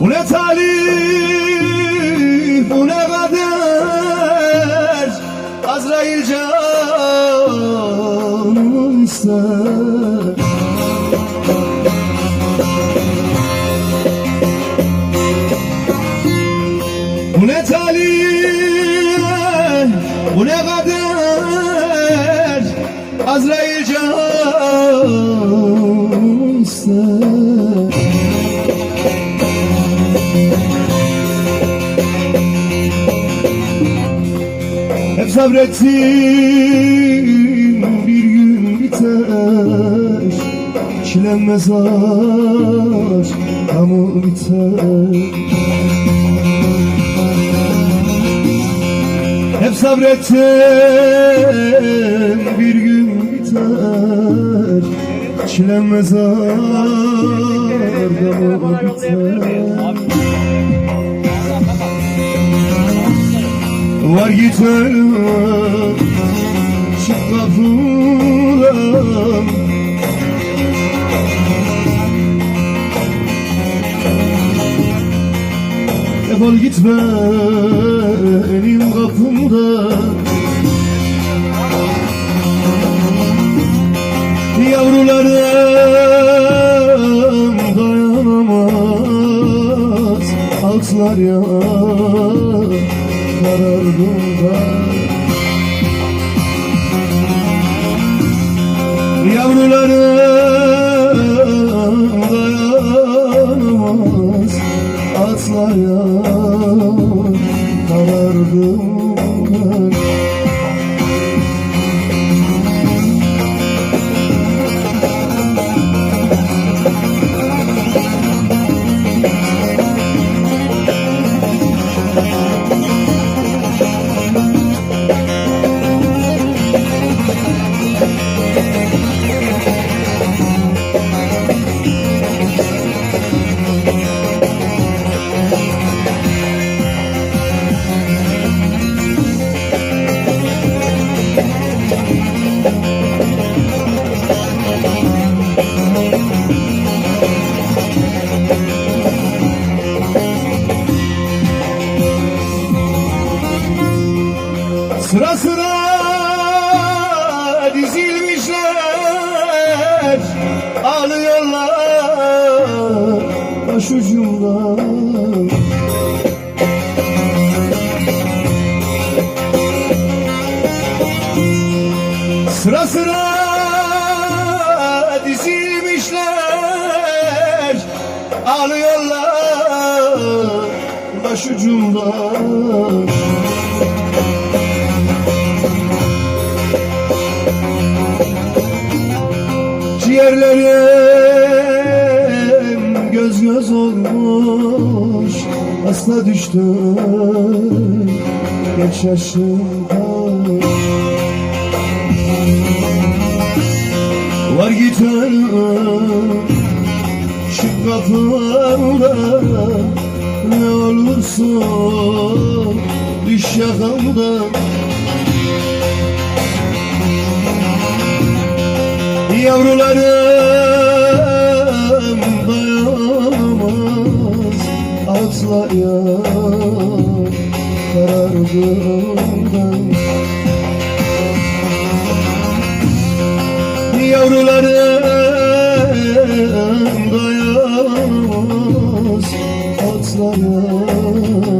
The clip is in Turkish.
Bu ne talih, bu ne kader? Azrail canımı ister Bu ne Hep sabrettim bir gün biter. Çilenmez aşk ama biter. Hep sabrettim bir gün biter. Çilenmez aşk ama biter Var git ölüm Çık kapıdan Defol git benim kapımdan Yavrularım dayanamaz Altlar ya karardığında Yavrularım dayanamaz Atlar ya karardığında Sıra sıra dizilmişler. Ağlıyorlar başucumda Sıra sıra dizilmişler. Ağlıyorlar başucumda Hasta düştüm geç yaşımda Var git ölüm Çık kapıda Ne olursun Düş yakamdan Yavrularım dayanamaz Atla ya karardığımdan Yavrularım dayanamaz Atla ya karardığımdan